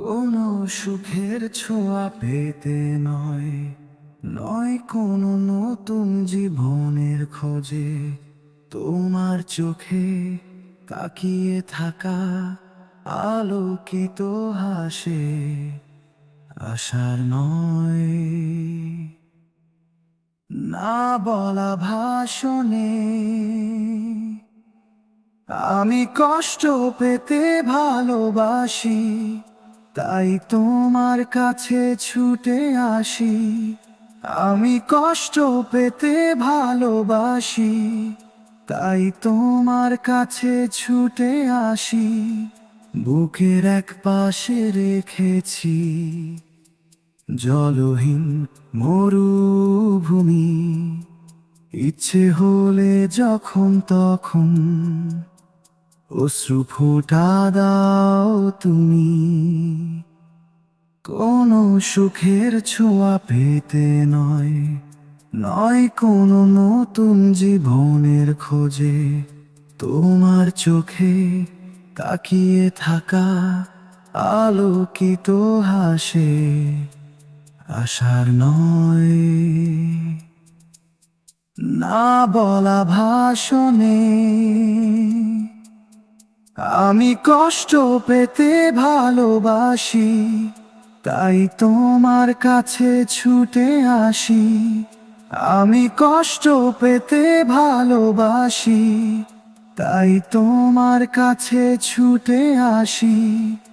কোনো সুখের ছোঁয়া পেতে নয় নয় কোনো নতুন জীবনের খোঁজে। তোমার চোখে তাকিয়ে থাকা, আলোকিত হাসে, আশার নয়। না বলা ভাষণে আমি কষ্ট পেতে ভালোবাসি তাই তোমার কাছে ছুটে আসি। আমি কষ্ট পেতে ভালোবাসি। তাই তোমার কাছে ছুটে আসি। বুকের এক পাশে রেখেছি জলহীন মরুভূমি। ইচ্ছে হলে যখন তখন অশ্রু ফোটা দাও তুমি। কোনো সুখের ছোঁয়া পেতে নয় নয় কোনো নতুন জীবনের খোঁজে। তোমার চোখে তাকিয়ে থাকা আলোকিত হাসে, আশার নয়। না বলা ভাষণে আমি কষ্ট পেতে ভালোবাসি তাই তোমার কাছে ছুটে আসি। আমি কষ্ট পেতে ভালোবাসি। তাই তোমার কাছে ছুটে আসি।